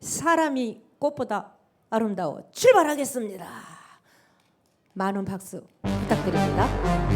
사람이 꽃보다 아름다워 출발하겠습니다. 많은 박수 부탁드립니다.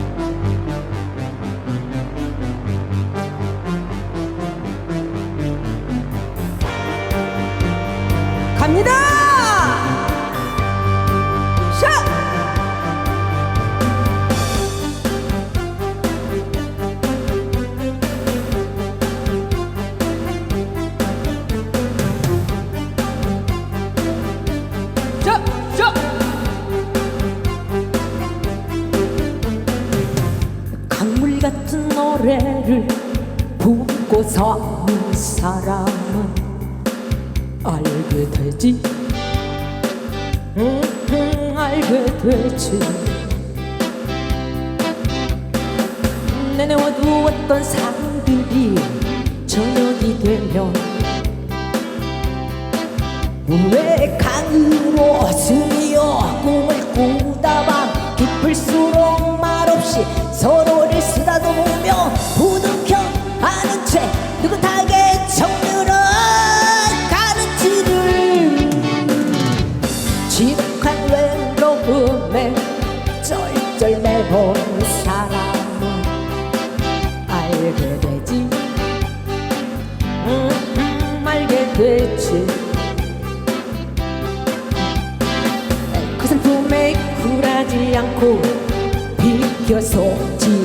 아래를 품고 사는 사람은 알게 되지? 응, 응, 알게 되지. 내내 어두웠던 산들이 저녁이 되면 왜 강으로 느긋하게 정들어 가는 길을 지독한 외로움에 쩔쩔매본 사람은 알게 되지. 음, 알게 되지. 그 슬픔에 굴하지 않고 비켜서 지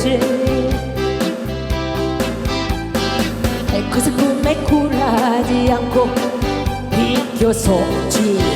있지. 그 슬픔에 굴하지 않고 비켜서 지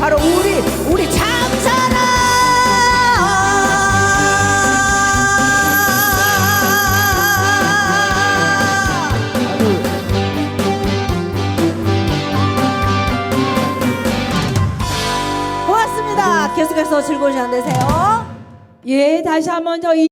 바로 우리 우리 참사랑 고맙습니다. 계속해서 즐거운 시간 되세요. 예, 다시 한번 저희